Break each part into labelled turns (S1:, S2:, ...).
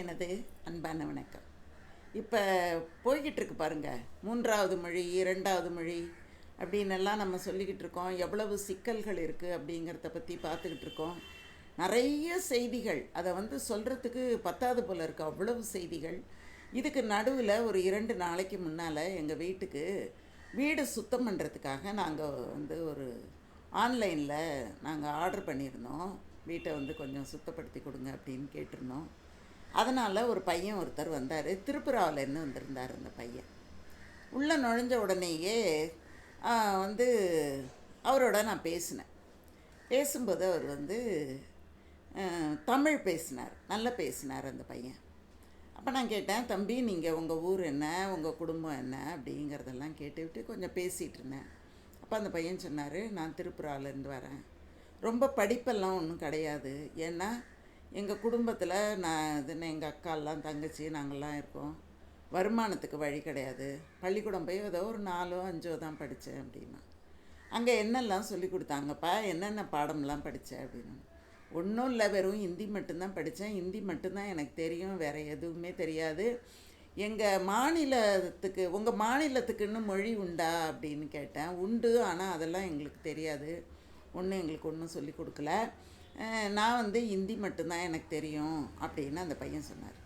S1: எனது அன்பான வணக்கம். இப்போ போய்கிட்டு இருக்கு மூன்றாவது மொழி இரண்டாவது மொழி அப்படின்னெல்லாம் நம்ம சொல்லிக்கிட்டு இருக்கோம். எவ்வளவு சிக்கல்கள் இருக்குது அப்படிங்கிறத பற்றி பார்த்துக்கிட்டு இருக்கோம். நிறைய செய்திகள் அதை வந்து சொல்கிறதுக்கு பத்தாது போல் இருக்குது அவ்வளவு செய்திகள். இதுக்கு நடுவில் ஒரு இரண்டு நாளைக்கு முன்னால் எங்கள் வீட்டுக்கு வீடு சுத்தம் பண்ணுறதுக்காக நாங்கள் வந்து ஒரு ஆன்லைனில் நாங்கள் ஆர்டர் பண்ணியிருந்தோம். வீட்டை வந்து கொஞ்சம் சுத்தப்படுத்தி கொடுங்க அப்படின்னு கேட்டிருந்தோம். அதனால் ஒரு பையன் ஒருத்தர் வந்தார். திருப்புராவிலேருந்து வந்திருந்தார் அந்த பையன். உள்ளே நுழைஞ்ச உடனேயே வந்து அவரோட நான் பேசினேன். பேசும்போது அவர் வந்து தமிழ் பேசினார். நல்லா பேசினார் அந்த பையன். அப்போ நான் கேட்டேன் தம்பி நீங்கள் உங்கள் ஊர் என்ன? உங்கள் குடும்பம் என்ன? அப்படிங்கிறதெல்லாம் கேட்டுவிட்டு கொஞ்சம் பேசிகிட்டு இருந்தேன். அப்போ அந்த பையன் சொன்னார் நான் திருப்புராவிலேருந்து வரேன். ரொம்ப படிப்பெல்லாம் ஒன்றும் கிடையாது. ஏன்னா எங்கள் குடும்பத்தில் நான் இதுன்னு எங்கள் அக்காலாம் தங்கச்சி நாங்கள்லாம் இருக்கோம். வருமானத்துக்கு வழி கிடையாது. பள்ளிக்கூடம் போய் ஏதோ ஒரு நாலோ அஞ்சோ தான் படித்தேன் அப்படின்னா. அங்கே என்னெல்லாம் சொல்லி கொடுத்தாங்கப்பா? என்னென்ன பாடம்லாம் படித்தேன் அப்படின்னு. ஒன்றும் இல்லை வெறும் ஹிந்தி மட்டும்தான் படித்தேன் ஹிந்தி மட்டும்தான் எனக்கு தெரியும். வேறு எதுவுமே தெரியாது. எங்கள் மாநிலத்துக்கு உங்கள் மாநிலத்துக்குன்னு மொழி உண்டா அப்படின்னு கேட்டேன். உண்டு ஆனால் அதெல்லாம் எங்களுக்கு தெரியாது. ஒன்றும் எங்களுக்கு ஒன்றும் சொல்லி கொடுக்கல. நான் வந்து ஹிந்தி மட்டும்தான் எனக்கு தெரியும் அப்படின்னு அந்த பையன் சொன்னார்.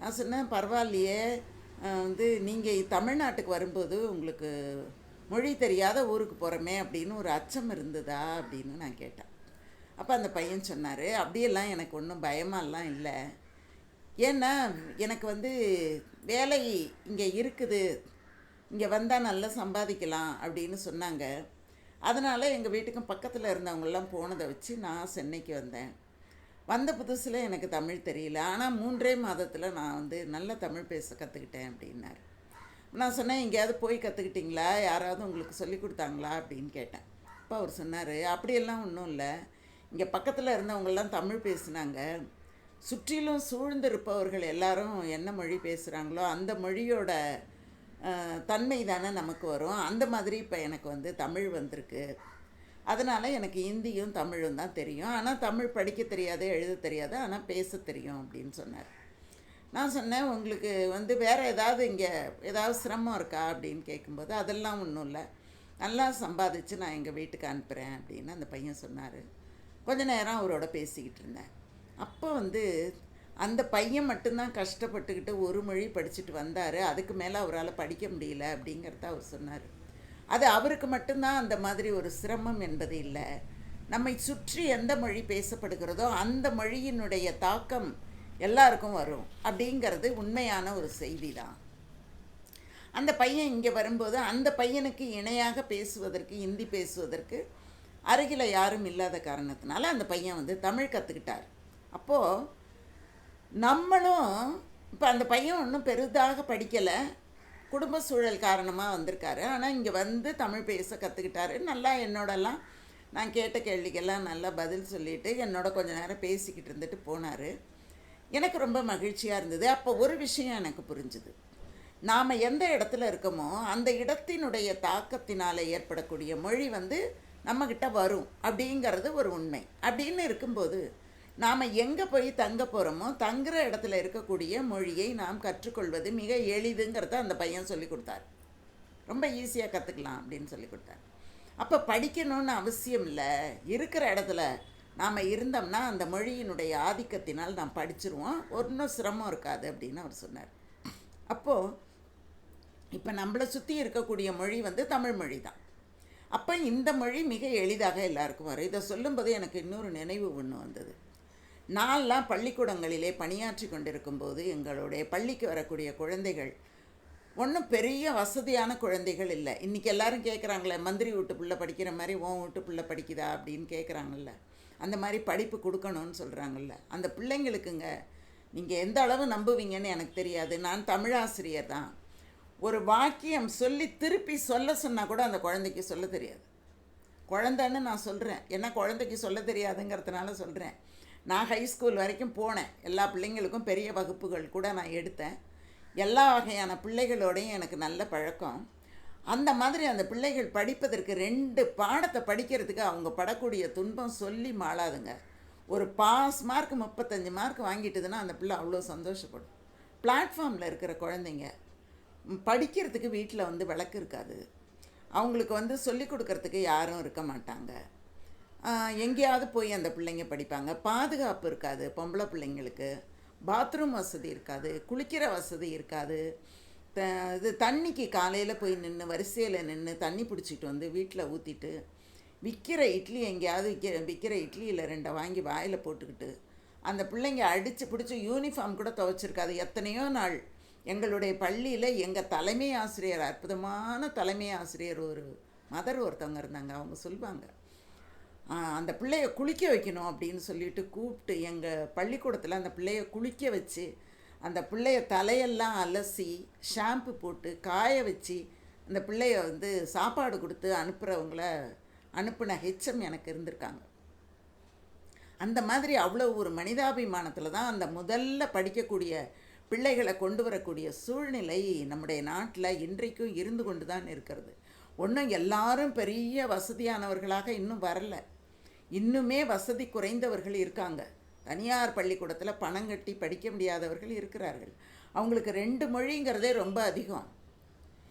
S1: நான் சொன்னேன் பரவாயில்லையே வந்து நீங்கள் தமிழ்நாட்டுக்கு வரும்போது உங்களுக்கு மொழி தெரியாத ஊருக்கு போகிறோமே அப்படின்னு ஒரு அச்சம் இருந்ததா அப்படின்னு நான் கேட்டேன். அப்போ அந்த பையன் சொன்னார் அப்படியெல்லாம் எனக்கு ஒன்றும் பயமாலாம் இல்லை. ஏன்னா எனக்கு வந்து வேலை இங்கே இருக்குது. இங்கே வந்தால் நல்லா சம்பாதிக்கலாம் அப்படின்னு சொன்னாங்க. அதனால் எங்கள் வீட்டுக்கும் பக்கத்தில் இருந்தவங்கெல்லாம் போனதை வச்சு நான் சென்னைக்கு வந்தேன். வந்த புதுசில் எனக்கு தமிழ் தெரியல. ஆனால் மூன்றே மாதத்தில் நான் வந்து நல்ல தமிழ் பேச கற்றுக்கிட்டேன் அப்படின்னார். நான் சொன்னேன் எங்கேயாவது போய் கற்றுக்கிட்டிங்களா யாராவது உங்களுக்கு சொல்லி கொடுத்தாங்களா? அப்படின்னு கேட்டேன். அப்போ அவர் சொன்னார் அப்படியெல்லாம் ஒன்றும் இல்லை. இங்கே பக்கத்தில் இருந்தவங்கெல்லாம் தமிழ் பேசுனாங்க. சுற்றிலும் சூழ்ந்திருப்பவர்கள் எல்லாரும் என்ன மொழி பேசுகிறாங்களோ அந்த மொழியோட தன்மை தானே நமக்கு வரும். அந்த மாதிரி இப்போ எனக்கு வந்து தமிழ் வந்திருக்கு. அதனால் எனக்கு ஹிந்தியும் தமிழும் தான் தெரியும். ஆனால் தமிழ் படிக்க தெரியாது எழுத தெரியாது ஆனால் பேச தெரியும் அப்படின்னு சொன்னார். நான் சொன்னேன் உங்களுக்கு வந்து வேறு ஏதாவது இங்கே ஏதாவது சிரமம் இருக்கா? அப்படின்னு கேட்கும்போது அதெல்லாம் ஒன்றும் இல்லை. நல்லா சம்பாதிச்சு நான் எங்கள் வீட்டுக்கு அனுப்புகிறேன் அப்படின்னு அந்த பையன் சொன்னார். கொஞ்ச நேரம் அவரோட பேசிக்கிட்டு இருந்தேன். அப்போ வந்து அந்த பையன் மட்டும்தான் கஷ்டப்பட்டுக்கிட்டு ஒரு மொழி படிச்சுட்டு வந்தார். அதுக்கு மேலே அவரால் படிக்க முடியல அப்படிங்கிறத அவர் சொன்னார். அது அவருக்கு மட்டும்தான் அந்த மாதிரி ஒரு சிரமம் என்பது இல்லை. நம்மை சுற்றி எந்த மொழி பேசப்படுகிறதோ அந்த மொழியினுடைய தாக்கம் எல்லாருக்கும் வரும் அப்படிங்கிறது உண்மையான ஒரு செய்தி தான் அந்த பையன் இங்கே வரும்போது அந்த பையனுக்கு இணையாக பேசுவதற்கு ஹிந்தி பேசுவதற்கு அருகில் யாரும் இல்லாத காரணத்தினால அந்த பையன் வந்து தமிழ் கற்றுக்கிட்டார் அப்போது நம்மளும் இப்போ அந்த பையன் ஒன்றும் பெரிதாக படிக்கலை. குடும்ப சூழல் காரணமாக வந்திருக்காரு. ஆனால் இங்கே வந்து தமிழ் பேச கற்றுக்கிட்டாரு நல்லா என்னோடலாம் நான் கேட்ட கேள்விக்கெல்லாம் நல்லா பதில் சொல்லிவிட்டு என்னோட கொஞ்ச நேரம் பேசிக்கிட்டு இருந்துட்டு போனார். எனக்கு ரொம்ப மகிழ்ச்சியாக இருந்தது. அப்போ ஒரு விஷயம் எனக்கு புரிஞ்சுது. நாம் எந்த இடத்துல இருக்கோமோ அந்த இடத்தினுடைய தாக்கத்தினால் ஏற்படக்கூடிய மொழி வந்து நம்மக்கிட்ட வரும் அப்படிங்கிறது ஒரு உண்மை. அப்படின்னு இருக்கும்போது நாம் எங்கே போய் தங்க போகிறோமோ தங்குற இடத்துல இருக்கக்கூடிய மொழியை நாம் கற்றுக்கொள்வது மிக எளிதுங்கிறத அந்த பையன் சொல்லி கொடுத்தார். ரொம்ப ஈஸியாக கற்றுக்கலாம் அப்படின்னு சொல்லி கொடுத்தார். அப்போ படிக்கணும்னு அவசியம் இல்லை. இருக்கிற இடத்துல நாம் இருந்தோம்னா அந்த மொழியினுடைய ஆதிக்கத்தினால் நாம் படிச்சிருவோம். ஒன்றும் சிரமம் இருக்காது அப்படின்னு அவர் சொன்னார். அப்போது இப்போ நம்மளை சுற்றி இருக்கக்கூடிய மொழி வந்து தமிழ் மொழி தான் அப்போ இந்த மொழி மிக எளிதாக எல்லாருக்கும் வரும். இதை சொல்லும்போது எனக்கு இன்னொரு நினைவு ஒன்று வந்தது. நான்லாம் பள்ளிக்கூடங்களிலே பணியாற்றி கொண்டிருக்கும்போது எங்களுடைய பள்ளிக்கு வரக்கூடிய குழந்தைகள் ஒன்றும் பெரிய வசதியான குழந்தைகள் இல்லை. இன்றைக்கி எல்லாரும் கேட்குறாங்களே மந்திரி வீட்டு பிள்ளை படிக்கிற மாதிரி உன் வீட்டு பிள்ளை படிக்குதா? அப்படின்னு கேட்குறாங்கல்ல அந்த மாதிரி படிப்பு கொடுக்கணும்னு சொல்கிறாங்கல்ல அந்த பிள்ளைங்களுக்குங்க நீங்கள் எந்த அளவு நம்புவீங்கன்னு எனக்கு தெரியாது. நான் தமிழாசிரியர் தான். ஒரு வாக்கியம் சொல்லி திருப்பி சொல்ல சொன்னால் கூட அந்த குழந்தைக்கு சொல்ல தெரியாது. குழந்தைன்னு நான் சொல்கிறேன் ஏன்னா குழந்தைக்கு சொல்ல தெரியாதுங்கிறதுனால சொல்கிறேன் நான் ஹை ஸ்கூல் வரைக்கும் போனேன். எல்லா பிள்ளைங்களுக்கும் பெரிய வகுப்புகள் கூட நான் எடுத்தேன். எல்லா வகையான பிள்ளைகளோடையும் எனக்கு நல்ல பழக்கம். அந்த மாதிரி அந்த பிள்ளைகள் படிப்பதற்கு ரெண்டு பாடத்தை படிக்கிறதுக்கு அவங்க படக்கூடிய துன்பம் சொல்லி மாளாதுங்க. ஒரு பாஸ் மார்க் முப்பத்தஞ்சு மார்க் வாங்கிட்டுதுன்னா அந்த பிள்ளை அவ்வளோ சந்தோஷப்படும். பிளாட்ஃபார்மில் இருக்கிற குழந்தைங்க படிக்கிறதுக்கு வீட்டில் வந்து விளக்கு இருக்காது. அவங்களுக்கு வந்து சொல்லிக் கொடுக்கறதுக்கு யாரும் இருக்க மாட்டாங்க. எங்கேயாவது போய் அந்த பிள்ளைங்க படிப்பாங்க. பாதுகாப்பு இருக்காது பொம்பளை பிள்ளைங்களுக்கு. பாத்ரூம் வசதி இருக்காது. குளிக்கிற வசதி இருக்காது. த இது தண்ணிக்கு காலையில் போய் நின்று வரிசையில் நின்று தண்ணி பிடிச்சிட்டு வந்து வீட்டில் ஊற்றிட்டு விற்கிற இட்லி எங்கேயாவது விற்கிற விற்கிற இட்லியில் ரெண்டை வாங்கி வாயில் போட்டுக்கிட்டு அந்த பிள்ளைங்க அடித்து பிடிச்சி யூனிஃபார்ம் கூட துவைச்சிருக்காது. எத்தனையோ நாள் எங்களுடைய பள்ளியில் எங்கள் தலைமை ஆசிரியர் அற்புதமான தலைமை ஆசிரியர் ஒரு மதர் ஒருத்தவங்க இருந்தாங்க. அவங்க சொல்லுவாங்க அந்த பிள்ளைய குளிக்க வைக்கணும் அப்படின்னு சொல்லிட்டு கூப்பிட்டு எங்கள் பள்ளிக்கூடத்தில் அந்த பிள்ளைய குளிக்க வச்சு அந்த பிள்ளைய தலையெல்லாம் அலசி ஷாம்பு போட்டு காய வச்சு அந்த பிள்ளைய வந்து சாப்பாடு கொடுத்து அனுப்புகிறவங்கள அனுப்பின ஹெச்எம் எனக்கு இருந்திருக்காங்க. அந்த மாதிரி அவ்வளோ ஒரு மனிதாபிமானத்தில் தான் அந்த முதல்ல படிக்கக்கூடிய பிள்ளைகளை கொண்டு வரக்கூடிய சூழ்நிலை நம்முடைய நாட்டில் இன்றைக்கும் இருந்து கொண்டு தான் இருக்கிறது. ஒன்றும் எல்லாரும் பெரிய வசதியானவர்களாக இன்னும் வரல. இன்னுமே வசதி குறைந்தவர்கள் இருக்காங்க. தனியார் பள்ளிக்கூடத்தில் பணம் கட்டி படிக்க முடியாதவர்கள் இருக்கிறார்கள். அவங்களுக்கு ரெண்டு மொழிங்கிறதே ரொம்ப அதிகம்.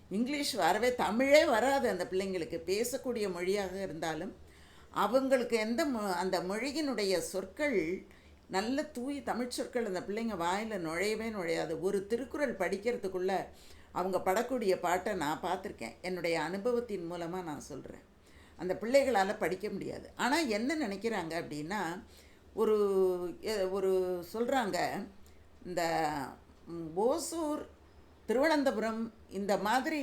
S1: இங்கிலீஷ் வரவே தமிழே வராது அந்த பிள்ளைங்களுக்கு. பேசக்கூடிய மொழியாக இருந்தாலும் அவங்களுக்கு எந்த மொ- அந்த மொழியினுடைய சொற்கள் நல்ல தூய் தமிழ் சொற்கள் அந்த பிள்ளைங்க வாயில் நுழையவே நுழையாது. ஒரு திருக்குறள் படிக்கிறதுக்குள்ள அவங்க படக்கூடிய பாட்டை நான் பார்த்துருக்கேன். என்னுடைய அனுபவத்தின் மூலமாக நான் சொல்கிறேன் அந்த பிள்ளைகளால் படிக்க முடியாது. ஆனால் என்ன நினைக்கிறாங்க அப்படின்னா ஒரு எ- ஒரு சொல்கிறாங்க இந்த ஓசூர் திருவனந்தபுரம் இந்த மாதிரி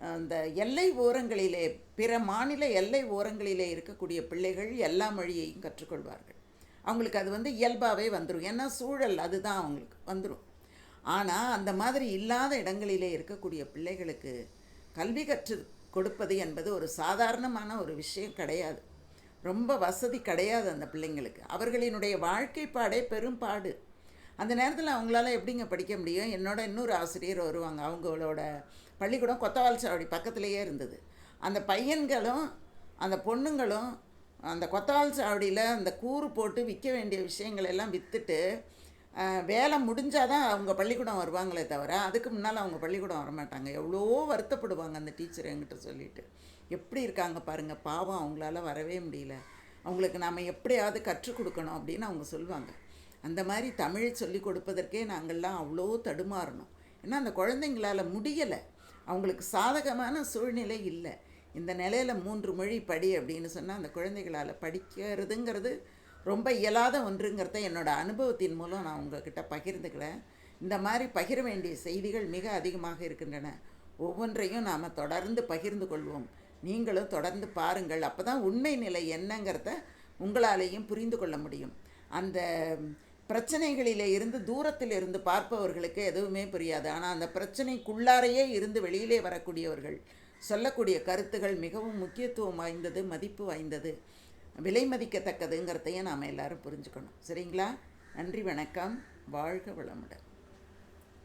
S1: அந்த எல்லை ஓரங்களிலே பிற மாநில எல்லை ஓரங்களிலே இருக்கக்கூடிய பிள்ளைகள் எல்லா மொழியையும் கற்றுக்கொள்வார்கள். அவங்களுக்கு அது வந்து இயல்பாகவே வந்துடும் ஏன்னா சூழல் அதுதான் அவங்களுக்கு வந்துடும் ஆனால் அந்த மாதிரி இல்லாத இடங்களிலே இருக்கக்கூடிய பிள்ளைகளுக்கு கல்வி கற்று கொடுப்பது என்பது ஒரு சாதாரணமான ஒரு விஷயம் கிடையாது. ரொம்ப வசதி கிடையாது அந்த பிள்ளைங்களுக்கு. அவர்களினுடைய வாழ்க்கை பாடே பெரும்பாடு அந்த நேரத்தில் அவங்களால எப்படிங்க படிக்க முடியும்? என்னோட இன்னொரு ஆசிரியர் வருவாங்க. அவங்களோட பள்ளிக்கூடம் கொத்தவால் சாவடி பக்கத்துலேயே இருந்தது. அந்த பையன்களும் அந்த பொண்ணுங்களும் அந்த கொத்தவால் சாவடியில் அந்த கூறு போட்டு விற்க வேண்டிய விஷயங்கள் எல்லாம் விற்றுட்டு வேலை முடிஞ்சாதான் அவங்க பள்ளிக்கூடம் வருவாங்களே தவிர அதுக்கு முன்னால் அவங்க பள்ளிக்கூடம் வரமாட்டாங்க. எவ்வளோ வருத்தப்படுவாங்க அந்த டீச்சர் என்கிட்ட சொல்லிட்டு. எப்படி இருக்காங்க பாருங்கள் பாவம் அவங்களால வரவே முடியல. அவங்களுக்கு நாம் எப்படியாவது கற்றுக் கொடுக்கணும் அப்படின்னு அவங்க சொல்லுவாங்க. அந்த மாதிரி தமிழ் சொல்லி கொடுப்பதற்கே நாங்கள்லாம் அவ்வளோ தடுமாறணும். ஏன்னா அந்த குழந்தைங்களால முடியலை. அவங்களுக்கு சாதகமான சூழ்நிலை இல்லை. இந்த நிலையில் மூன்று மொழி படி அப்படின்னு சொன்னால் அந்த குழந்தைகளால் படிக்கிறதுங்கிறது ரொம்ப இயலாத ஒன்றுங்கிறத என்னோட அனுபவத்தின் மூலம் நான் உங்ககிட்ட பகிர்ந்துக்கிறேன். இந்த மாதிரி பகிர வேண்டிய செய்திகள் மிக அதிகமாக இருக்கின்றன. ஒவ்வொன்றையும் நாம் தொடர்ந்து பகிர்ந்து கொள்வோம். நீங்களும் தொடர்ந்து பாருங்கள். அப்போ தான் உண்மை நிலை என்னங்கிறத உங்களாலேயும் புரிந்து கொள்ள முடியும். அந்த பிரச்சனைகளில் இருந்து தூரத்தில் இருந்து பார்ப்பவர்களுக்கு எதுவுமே புரியாது. ஆனால் அந்த பிரச்சனைக்குள்ளாரையே இருந்து வெளியிலே வரக்கூடியவர்கள் சொல்லக்கூடிய கருத்துகள் மிகவும் முக்கியத்துவம் வாய்ந்தது மதிப்பு வாய்ந்தது. விலை மதிக்கத்தக்கதுங்கிறதையும் நாம் எல்லாரும் புரிஞ்சுக்கணும். சரிங்களா? நன்றி வணக்கம். வாழ்க வளமுடன்.